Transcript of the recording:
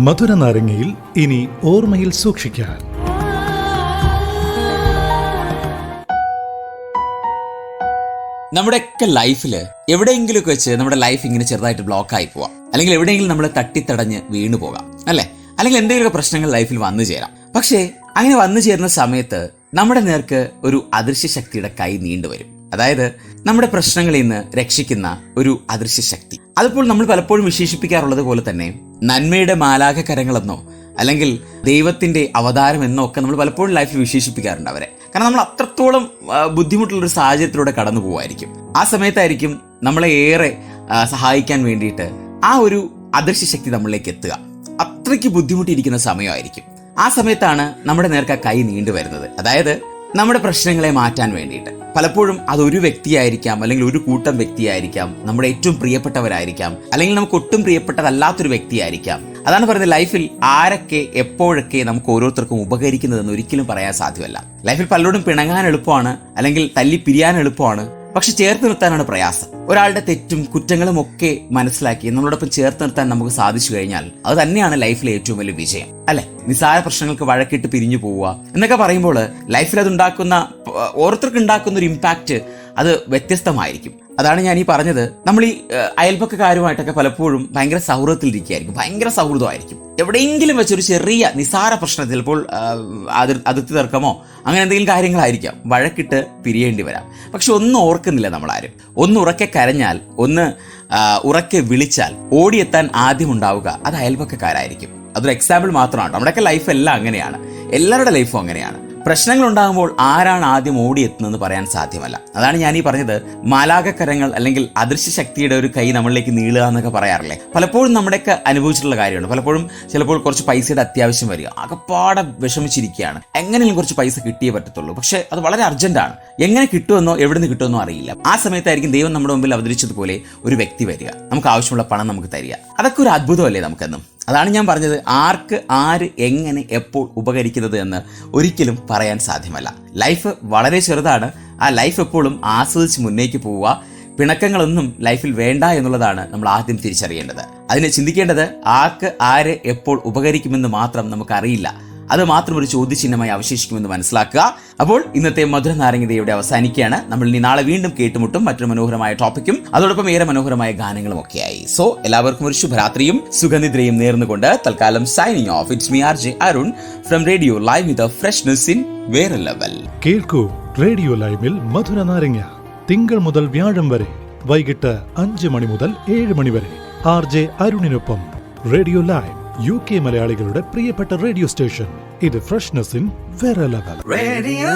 മധുര നാരങ്ങയിൽ ഇനി ഓർമ്മയിൽ സൂക്ഷിക്കാൻ. നമ്മുടെയൊക്കെ ലൈഫിൽ എവിടെയെങ്കിലുമൊക്കെ വെച്ച് നമ്മുടെ ലൈഫ് ഇങ്ങനെ ചെറുതായിട്ട് ബ്ലോക്ക് ആയി പോവാം. അല്ലെങ്കിൽ എവിടെയെങ്കിലും നമ്മൾ തട്ടിത്തടഞ്ഞ് വീണു പോകാം. അല്ലേ? അല്ലെങ്കിൽ എന്തെങ്കിലുമൊക്കെ പ്രശ്നങ്ങൾ ലൈഫിൽ വന്നു ചേരാം. പക്ഷേ അങ്ങനെ വന്നു ചേരുന്ന സമയത്ത് നമ്മുടെ നേർക്ക് ഒരു അദൃശ്യ ശക്തിയുടെ കൈ നീണ്ടുവരും. അതായത് നമ്മുടെ പ്രശ്നങ്ങളിൽ നിന്ന് രക്ഷിക്കുന്ന ഒരു അദൃശ്യ ശക്തി അതിപ്പോൾ നമ്മൾ പലപ്പോഴും വിശേഷിപ്പിക്കാറുള്ളത് പോലെ തന്നെ നന്മയുടെ മാലാഖ കരങ്ങളെന്നോ അല്ലെങ്കിൽ ദൈവത്തിന്റെ അവതാരം എന്നോ ഒക്കെ നമ്മൾ പലപ്പോഴും ലൈഫിൽ വിശേഷിപ്പിക്കാറുണ്ട് അവരെ. കാരണം നമ്മൾ അത്രത്തോളം ബുദ്ധിമുട്ടുള്ളൊരു സാഹചര്യത്തിലൂടെ കടന്നു പോകുമായിരിക്കും ആ സമയത്തായിരിക്കും നമ്മളെ ഏറെ സഹായിക്കാൻ വേണ്ടിയിട്ട് ആ ഒരു അദൃശ്യ ശക്തി നമ്മളിലേക്ക് എത്തുക. അത്രയ്ക്ക് ബുദ്ധിമുട്ടിയിരിക്കുന്ന സമയമായിരിക്കും. ആ സമയത്താണ് നമ്മുടെ നേർക്ക് കൈ നീണ്ടു വരുന്നത് അതായത് നമ്മുടെ പ്രശ്നങ്ങളെ മാറ്റാൻ വേണ്ടിയിട്ട്. പലപ്പോഴും അത് ഒരു വ്യക്തിയായിരിക്കാം അല്ലെങ്കിൽ ഒരു കൂട്ടം വ്യക്തിയായിരിക്കാം നമ്മുടെ ഏറ്റവും പ്രിയപ്പെട്ടവരായിരിക്കാം അല്ലെങ്കിൽ നമുക്ക് ഒട്ടും പ്രിയപ്പെട്ടതല്ലാത്തൊരു വ്യക്തിയായിരിക്കാം. അതാണ് പറയുന്നത് ലൈഫിൽ ആരൊക്കെ എപ്പോഴൊക്കെ നമുക്ക് ഓരോരുത്തർക്കും ഉപകരിക്കുന്നതെന്ന് ഒരിക്കലും പറയാൻ സാധ്യമല്ല. ലൈഫിൽ പലരോടും പിണങ്ങാൻ എളുപ്പമാണ് അല്ലെങ്കിൽ തല്ലി പിരിയാൻ എളുപ്പമാണ് പക്ഷെ ചേർത്ത് നിർത്താനാണ് പ്രയാസം. ഒരാളുടെ തെറ്റും കുറ്റങ്ങളും ഒക്കെ മനസ്സിലാക്കി നമ്മളോടൊപ്പം ചേർത്ത് നിർത്താൻ നമുക്ക് സാധിച്ചു കഴിഞ്ഞാൽ അത് തന്നെയാണ് ലൈഫിലെ ഏറ്റവും വലിയ വിജയം. അല്ലെ? നിസാര പ്രശ്നങ്ങൾക്ക് വഴക്കിട്ട് പിരിഞ്ഞു പോവുക എന്നൊക്കെ പറയുമ്പോൾ ലൈഫിൽ അത് ഉണ്ടാക്കുന്ന ഓരോരുത്തർക്ക് ഉണ്ടാക്കുന്ന ഒരു ഇമ്പാക്റ്റ് അത് വ്യത്യസ്തമായിരിക്കും. അതാണ് ഞാൻ ഈ പറഞ്ഞത്. നമ്മൾ ഈ അയൽപക്കക്കാരുമായിട്ടൊക്കെ പലപ്പോഴും ഭയങ്കര സൗഹൃദത്തിലിരിക്കുകയായിരിക്കും ഭയങ്കര സൗഹൃദമായിരിക്കും. എവിടെയെങ്കിലും വെച്ചൊരു ചെറിയ നിസാര പ്രശ്നം ചിലപ്പോൾ അതിർത്തി തർക്കമോ അങ്ങനെ എന്തെങ്കിലും കാര്യങ്ങളായിരിക്കാം. വഴക്കിട്ട് പിരിയേണ്ടി വരാം. പക്ഷെ ഒന്നും ഓർക്കുന്നില്ല നമ്മളാരും. ഒന്ന് ഉറക്കെ കരഞ്ഞാൽ ഒന്ന് ഉറക്കെ വിളിച്ചാൽ ഓടിയെത്താൻ ആദ്യം ഉണ്ടാവുക അത് അയൽപക്കക്കാരായിരിക്കും. അതൊരു എക്സാമ്പിൾ മാത്രമാണ്. നമ്മുടെയൊക്കെ ലൈഫ് എല്ലാം അങ്ങനെയാണ്. എല്ലാവരുടെ ലൈഫും അങ്ങനെയാണ്. പ്രശ്നങ്ങൾ ഉണ്ടാകുമ്പോൾ ആരാണ് ആദ്യം ഓടിയെത്തുന്നതെന്ന് പറയാൻ സാധ്യമല്ല. അതാണ് ഞാൻ ഈ പറഞ്ഞത്. മാലാകക്കരങ്ങൾ അല്ലെങ്കിൽ അദൃശ്യ ശക്തിയുടെ ഒരു കൈ നമ്മളിലേക്ക് നീളുക എന്നൊക്കെ പറയാറില്ലേ? പലപ്പോഴും നമ്മുടെയൊക്കെ അനുഭവിച്ചിട്ടുള്ള കാര്യമാണ്. പലപ്പോഴും ചിലപ്പോൾ കുറച്ച് പൈസയുടെ അത്യാവശ്യം വരിക. അകപ്പാടെ വിഷമിച്ചിരിക്കുകയാണ്. എങ്ങനെയും കുറച്ച് പൈസ കിട്ടിയേ പറ്റത്തുള്ളൂ. പക്ഷേ അത് വളരെ അർജന്റാണ് എങ്ങനെ കിട്ടുമെന്നോ എവിടുന്ന് കിട്ടുമെന്നോ അറിയില്ല. ആ സമയത്തായിരിക്കും ദൈവം നമ്മുടെ മുമ്പിൽ അവതരിച്ചതുപോലെ ഒരു വ്യക്തി വരിക. നമുക്ക് ആവശ്യമുള്ള പണം നമുക്ക് തരിക. അതൊക്കെ ഒരു അത്ഭുതമല്ലേ നമുക്കെന്നും? അതാണ് ഞാൻ പറഞ്ഞത്. ആർക്ക് ആര് എങ്ങനെ എപ്പോൾ ഉപകരിക്കുന്നത് എന്ന് ഒരിക്കലും പറയാൻ സാധ്യമല്ല. ലൈഫ് വളരെ ചെറുതാണ്. ആ ലൈഫ് എപ്പോഴും ആസ്വദിച്ച് മുന്നേക്ക് പോവുക. പിണക്കങ്ങളൊന്നും ലൈഫിൽ വേണ്ട എന്നുള്ളതാണ് നമ്മൾ ആദ്യം തിരിച്ചറിയേണ്ടത്. അതിനെ ചിന്തിക്കേണ്ടത് ആർക്ക് ആര് എപ്പോൾ ഉപകരിക്കുമെന്ന് മാത്രം നമുക്കറിയില്ല. അത് മാത്രം ഒരു ചോദ്യചിഹ്നമായി അവശേഷിക്കുമെന്ന് മനസ്സിലാക്കുക. അപ്പോൾ ഇന്നത്തെ മധുര നാരങ്ങതയുടെ അവസാനിക്കുകയാണ്. നമ്മൾ ഇനി നാളെ വീണ്ടും കേട്ടുമുട്ടും മറ്റൊരു മനോഹരമായ ടോപ്പിക്കും അതോടൊപ്പം ഏറെ മനോഹരമായ ഗാനങ്ങളും ഒക്കെയായി. സോ എല്ലാവർക്കും ഒരു ശുഭരാത്രിയും സുഗന്ധിദ്രയും നേർന്നുകൊണ്ട് തൽക്കാലം signing off it's me R J Arun from radio live with freshness in വേറെ ലെവൽ കേൾക്കൂ റേഡിയോ ലൈവിൽ മധുര നാരങ്ങ. തിങ്കൾ മുതൽ വ്യാഴം വരെ വൈകിട്ട് അഞ്ച് മണി മുതൽ ഏഴ് മണി വരെ. ആർ ജെ അരുണിനൊപ്പം റേഡിയോ ലൈവ് യു കെ മലയാളികളുടെ പ്രിയപ്പെട്ട റേഡിയോ സ്റ്റേഷൻ ഇത് ഫ്രഷ്നസിൻ വേറെ ലെവൽ റേഡിയോ.